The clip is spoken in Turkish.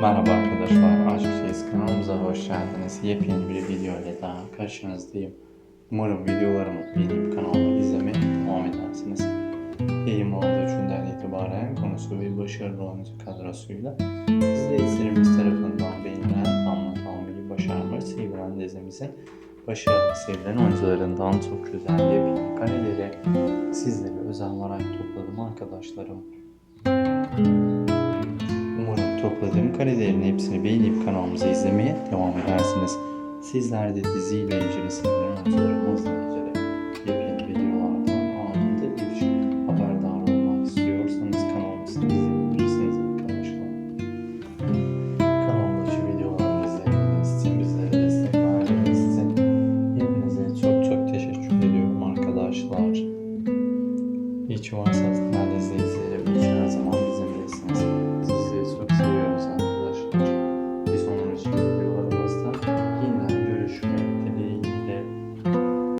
Merhaba arkadaşlar, Aşk Şeyiz kanalımıza hoş geldiniz. Yepyeni bir video ile daha karşınızdayım. Umarım videolarımı beğenip kanalımı izlemeye devam edersiniz. Yayın olduğu günden itibaren konusu ve başarılı oyuncu kadrosuyla izleyicilerimiz tarafından beğenilen anlatanmayı başarmış sevilen dizimizin başarılı sevilen oyuncularından çok güzel yepyeni kareleri sizlere özel olarak topladım arkadaşlarım topladığım karelerin hepsini beğenip kanalımıza izlemeye devam edersiniz. Sizler de diziyle ilgili sınırlı notlarımızla ilgili yepyeni videolardan anında bir haberdar olmak istiyorsanız kanalımızı izleyebilirsiniz arkadaşlar. Kanalımdaki videolarımı izlemeniz için bizlere destek verdiğiniz için hepinize çok çok teşekkür ediyorum arkadaşlar. Hiç varsa sizler de izleyin.